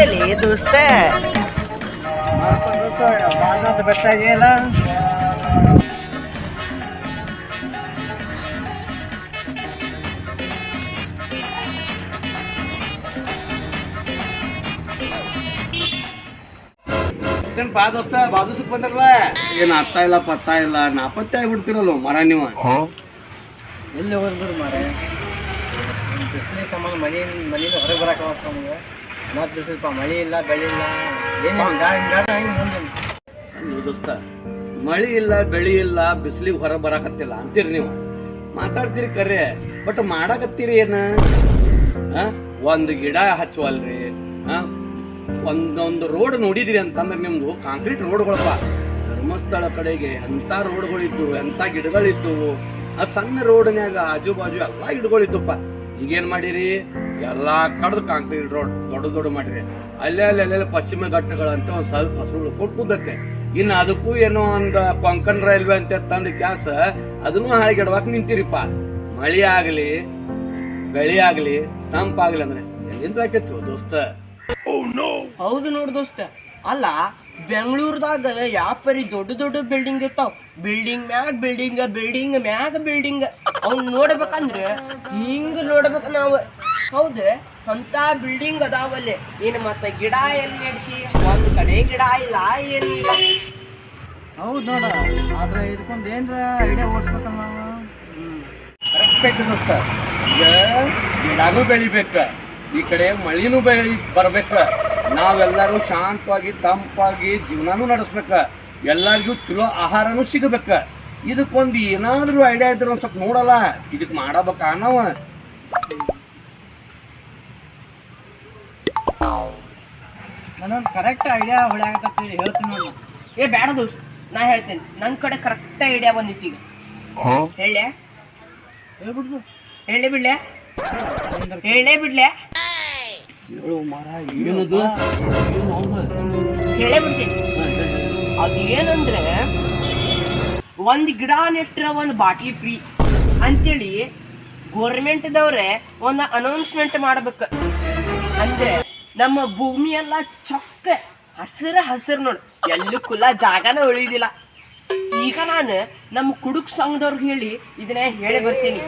ದೋಸ್ತ ದೋಸ್ತೆ. ಬೆಟ್ಟ ಆಗಿಲ್ಲ ಏನ್ ಬಾ ದೋಸ್ತ ಬಾದುಸಕ್ ಬಂದ್ರಲ್ಲ? ಏನ್ ಅರ್ಥ ಇಲ್ಲ ಪತ್ತ ಇಲ್ಲ ನಾಪತ್ತೆ ಆಗ್ಬಿಡ್ತಿರಲ್ಲ ಮರ ನೀವು? ಎಲ್ಲಿ ಹೋಗ್ಬಿಡ್ರಿ ಮಾರೇ ಬಿಸಿಲಿ ಸಮಾನ ಮನೆ ಮನೆಯಿಂದ ಹೊರಗೆ ಬರಕ್ಕೆ ನಮಗೆ. ಮತ್ತೆ ಸ್ವಲ್ಪ ಮಳೆ ಇಲ್ಲ ಬೆಳೆ ಇಲ್ಲ. ಏನು ದೋಸ್ತ ಮಳಿ ಇಲ್ಲ ಬೆಳಿ ಇಲ್ಲ ಬಿಸಿಲಿಗೆ ಹೊರ ಬರಾಕತ್ತಿಲ್ಲ ಅಂತೀರಿ ನೀವು. ಮಾತಾಡ್ತೀರಿ ಕರೆ ಬಟ್ ಮಾಡಾಕತ್ತೀರಿ ಏನ? ಒಂದು ಗಿಡ ಹಚ್ಚುವಲ್ರಿ? ಒಂದೊಂದು ರೋಡ್ ನೋಡಿದಿರಿ ಅಂತಂದ್ರೆ ನಿಮ್ದು ಕಾಂಕ್ರೀಟ್ ರೋಡ್ಗಳಪ್ಪ. ಧರ್ಮಸ್ಥಳ ಕಡೆಗೆ ಎಂಥ ರೋಡ್ಗಳಿದ್ದವು ಎಂಥ ಗಿಡಗಳಿದ್ದವು ಆ ಸಣ್ಣ ರೋಡ್ನ್ಯಾಗ ಆಜು ಬಾಜು ಎಲ್ಲ ಗಿಡಗಳಿದ್ದಪ್ಪ ಈಗೇನು ಮಾಡಿರಿ? ಎಲ್ಲಾ ಕಡ್ದು ಕಾಂಕ್ರೀಟ್ ರೋಡ್ ದೊಡ್ಡ ದೊಡ್ಡ ಮಾಡಿದೆ. ಅಲ್ಲೇ ಅಲ್ಲೇ ಅಲ್ಲೇ ಪಶ್ಚಿಮ ಘಟ್ಟಗಳಂತ ಒಂದು ಸ್ವಲ್ಪ ಹಸುಗಳು ಕೊಟ್ಕುದತ್ತೆ ಇನ್ನು ಅದಕ್ಕೂ ಏನೋ ಒಂದು ಕೊಂಕಣ್ ರೈಲ್ವೆ ಅಂತ ತಂದು ಕ್ಯಾಸ ಅದನ್ನು ಹಾಳಿಗೆಡವಾಕ್ ನಿಂತಿರಿಪ್ಪ. ಮಳಿ ಆಗಲಿ ಬೆಳಿ ಆಗಲಿ ತಂಪಾಗಲಿ ಅಂದ್ರೆ ಎಲ್ಲಿಂದ ಆಕೈತು ದೋಸ್ತ? ಹೌದು ನೋಡು ದೋಸ್ತ. ಅಲ್ಲ ಬೆಂಗಳೂರದಾಗ ಯಾಪರಿ ದೊಡ್ಡ ದೊಡ್ಡ ಬಿಲ್ಡಿಂಗ್ ಇರ್ತಾವ. ಬಿಲ್ಡಿಂಗ್ ಮ್ಯಾಗ ಬಿಲ್ಡಿಂಗ್ ಬಿಲ್ಡಿಂಗ್ ಮ್ಯಾಗ ಬಿಲ್ಡಿಂಗ್ ಅವ್ನ್ ನೋಡ್ಬೇಕಂದ್ರೆ ಹಿಂಗೆ ನೋಡ್ಬೇಕು ನಾವು. ಹೌದು ಅಂತ ಬಿಲ್ಡಿಂಗ್ ಅದಾವಲ್ಲಿ ಏನು ಮತ್ತೆ ಗಿಡ ಎಲ್ಲಿ ನೆಡ್ತಿ? ಒಂದ್ ಕಡೆ ಗಿಡ ಇಲ್ಲ ಏನಿಲ್ಲ ಹೌದು ನೋಡ ಆದ್ರೆ ಇದಕ್ಕೊಂದು ಏನ್ರ ಐಡಿಯಾ ಓಡಿಸ್ಬೇಕಲ್ಲ ಕರೆಕ್ಟ್ ಐತಿ ದೋಸ್ತ. ಈಗ ಗಿಡನೂ ಬೆಳಿಬೇಕ ಈ ಕಡೆ ಮಳಿನೂ ಬೆಳಿ ಬರ್ಬೇಕ. ನಾವೆಲ್ಲರೂ ಶಾಂತವಾಗಿ ತಂಪಾಗಿ ಜೀವನನೂ ನಡೆಸ್ಬೇಕ. ಎಲ್ಲರಿಗೂ ಚಲೋ ಆಹಾರನು ಸಿಗಬೇಕ. ಇದಕ್ಕೊಂದು ಏನಾದರೂ ಐಡಿಯಾ ಇದ್ರೆ ಒಂದ್ ಸ್ವಲ್ಪ ನೋಡಲ್ಲ. ಇದಕ್ಕೆ ಮಾಡಬೇಕ ನಾವು? ನಾನೊಂದು ಕರೆಕ್ಟ್ ಐಡಿಯಾ ಹೊಳ್ಯಾಗತ್ತೈತಿ ಹೇಳ್ತೀನಿ ನೋಡಿ. ಏ ಬೇಡ ದೋಸ್ತ ನಾ ಹೇಳ್ತೇನೆ. ನನ್ ಕಡೆ ಕರೆಕ್ಟ್ ಐಡಿಯಾ ಬಂದಿತ್ತು ಈಗ. ಹೇಳ ಹೇಳ್ಬಿಡ್ದು. ಹೇಳಿ ಬಿಡ್ಲೆ? ಹೇಳೇ ಬಿಡ್ಲೆ? ಹೇಳು ಮರ ಏನದು? ಏನು ಹೌದು? ಹೇಳೇ ಬಿಡ್ತೀನಿ. ಅದು ಏನಂದ್ರೆ ಒಂದ್ ಗಿಡ ನೆಟ್ರ ಒಂದು ಬಾಟ್ಲಿ ಫ್ರೀ ಅಂತೇಳಿ ಗೋರ್ಮೆಂಟ್ದವ್ರೆ ಒಂದು ಅನೌನ್ಸ್ಮೆಂಟ್ ಮಾಡ್ಬೇಕು. ಅಂದ್ರೆ ನಮ್ಮ ಭೂಮಿ ಎಲ್ಲ ಚೊಕ್ಕ ಹಸಿರ ಹಸಿರು ನೋಡು. ಎಲ್ಲೂ ಕುಲ ಜಾಗನ ಉಳಿದಿಲ್ಲ. ಈಗ ನಾನು ನಮ್ಮ ಕುಡುಕ್ ಸಂಘದವ್ರು ಹೇಳಿ ಇದನ್ನ ಹೇಳಿ ಬರ್ತೀನಿ.